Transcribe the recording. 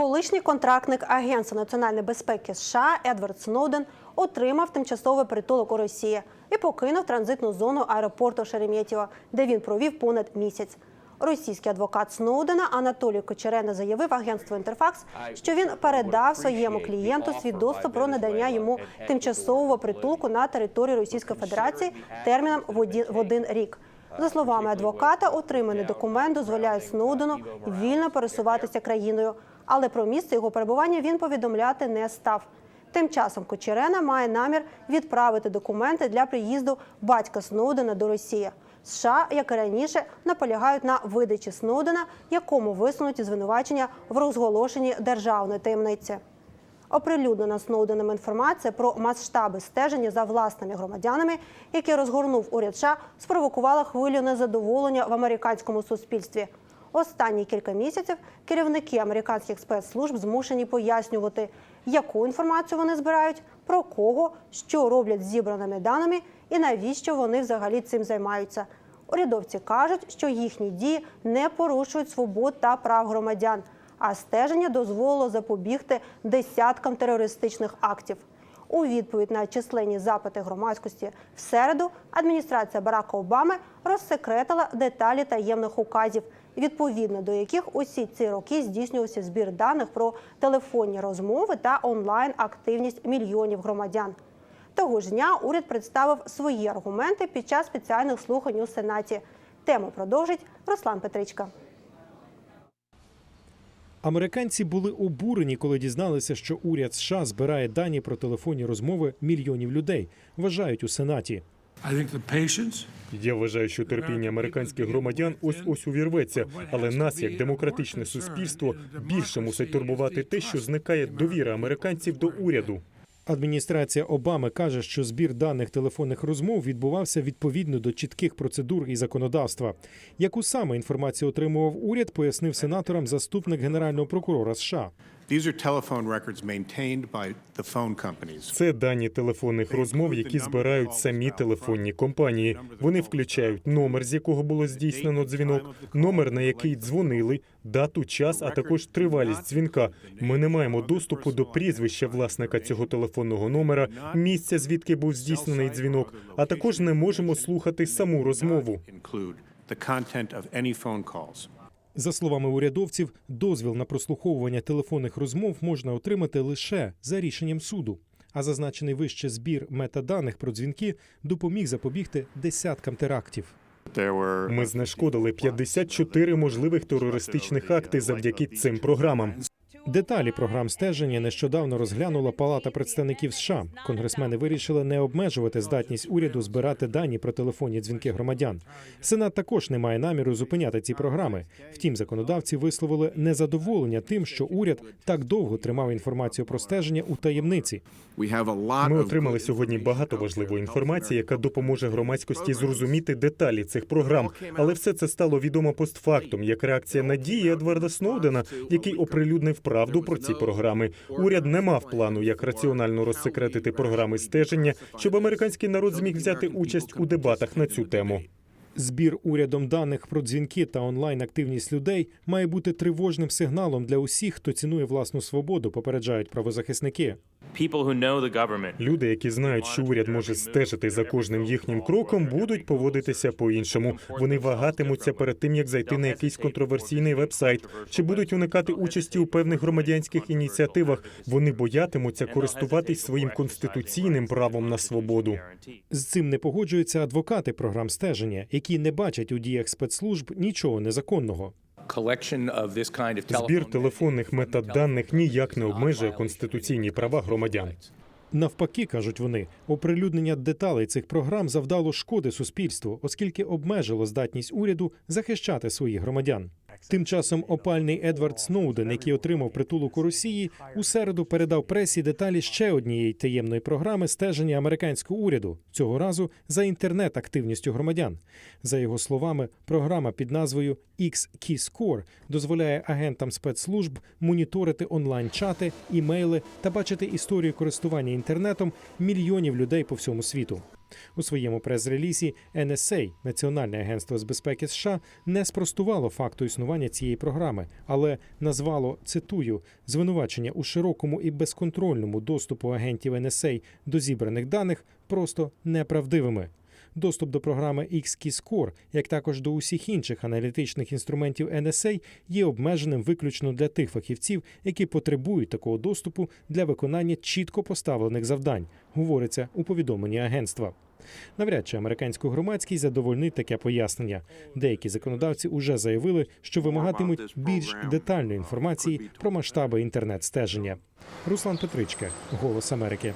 Колишній контрактник Агентства національної безпеки США Едвард Сноуден отримав тимчасовий притулок у Росії і покинув транзитну зону аеропорту Шереметьєво, де він провів понад місяць. Російський адвокат Сноудена Анатолій Кочерена заявив агентству Інтерфакс, що він передав своєму клієнту свідоцтво про надання йому тимчасового притулку на території Російської Федерації терміном в один- рік. За словами адвоката, отриманий документ дозволяє Сноудену вільно пересуватися країною, але про місце його перебування він повідомляти не став. Тим часом Кочерена має намір відправити документи для приїзду батька Сноудена до Росії. США, як і раніше, наполягають на видачі Сноудена, якому висунуті звинувачення в розголошенні державної таємниці. Оприлюднена Сноуденом інформація про масштаби стеження за власними громадянами, які розгорнув уряд США, спровокувала хвилю незадоволення в американському суспільстві. Останні кілька місяців керівники американських спецслужб змушені пояснювати, яку інформацію вони збирають, про кого, що роблять з зібраними даними і навіщо вони взагалі цим займаються. Урядовці кажуть, що їхні дії не порушують свобод та прав громадян, а стеження дозволило запобігти десяткам терористичних актів. У відповідь на численні запити громадськості в середу адміністрація Барака Обами розсекретила деталі таємних указів, відповідно до яких усі ці роки здійснювався збір даних про телефонні розмови та онлайн активність мільйонів громадян. Того ж дня уряд представив свої аргументи під час спеціальних слухань у Сенаті. Тему продовжить Руслан Петричка. Американці були обурені, коли дізналися, що уряд США збирає дані про телефонні розмови мільйонів людей. Вважають у сенаті. Я вважаю, що терпіння американських громадян ось ось увірветься, але нас, як демократичне суспільство, більше мусить турбувати те, що зникає довіра американців до уряду. Адміністрація Обами каже, що збір даних телефонних розмов відбувався відповідно до чітких процедур і законодавства. Яку саме інформацію отримував уряд, пояснив сенаторам заступник генерального прокурора США. These are telephone records maintained by the phone companies. Це дані телефонних розмов, які збирають самі телефонні компанії. Вони включають номер, з якого було здійснено дзвінок, номер, на який дзвонили, дату, час, а також тривалість дзвінка. Ми не маємо доступу до прізвища власника цього телефонного номера, місця, звідки був здійснений дзвінок, а також не можемо слухати саму розмову. За словами урядовців, дозвіл на прослуховування телефонних розмов можна отримати лише за рішенням суду. А зазначений вище збір метаданих про дзвінки допоміг запобігти десяткам терактів. Ми знешкодили 54 можливих терористичних акти завдяки цим програмам. Деталі програм стеження нещодавно розглянула Палата представників США. Конгресмени вирішили не обмежувати здатність уряду збирати дані про телефонні дзвінки громадян. Сенат також не має наміру зупиняти ці програми. Втім, законодавці висловили незадоволення тим, що уряд так довго тримав інформацію про стеження у таємниці. Ми отримали сьогодні багато важливої інформації, яка допоможе громадськості зрозуміти деталі цих програм. Але все це стало відомо постфактум, як реакція на дії Едварда Сноудена, який оприлюднив правду про ці програми. Уряд не мав плану, як раціонально розсекретити програми стеження, щоб американський народ зміг взяти участь у дебатах на цю тему. Збір урядом даних про дзвінки та онлайн активність людей має бути тривожним сигналом для усіх, хто цінує власну свободу, попереджають правозахисники. People who know the government Люди, які знають, що уряд може стежити за кожним їхнім кроком, будуть поводитися по-іншому. Вони вагатимуться перед тим, як зайти на якийсь контроверсійний вебсайт, чи будуть уникати участі у певних громадянських ініціативах. Вони боятимуться користуватись своїм конституційним правом на свободу. З цим не погоджуються адвокати програм стеження, які не бачать у діях спецслужб нічого незаконного. Збір телефонних метаданих ніяк не обмежує конституційні права громадян. Навпаки, кажуть вони, оприлюднення деталей цих програм завдало шкоди суспільству, оскільки обмежило здатність уряду захищати своїх громадян. Тим часом опальний Едвард Сноуден, який отримав притулок у Росії, у середу передав пресі деталі ще однієї таємної програми стеження американського уряду цього разу за інтернет-активністю громадян. За його словами, програма під назвою X-Keyscore дозволяє агентам спецслужб моніторити онлайн-чати, імейли та бачити історію користування інтернетом мільйонів людей по всьому світу. У своєму прес-релізі NSA, Національне агентство з безпеки США, не спростувало факту існування цієї програми, але назвало цитую звинувачення у широкому і безконтрольному доступу агентів NSA до зібраних даних просто неправдивими. Доступ до програми XKeyscore, як також до усіх інших аналітичних інструментів NSA, є обмеженим виключно для тих фахівців, які потребують такого доступу для виконання чітко поставлених завдань, говориться у повідомленні агентства. Навряд чи американську громадськість задовольнить таке пояснення. Деякі законодавці уже заявили, що вимагатимуть більш детальної інформації про масштаби інтернет-стеження. Руслан Петричка, Голос Америки.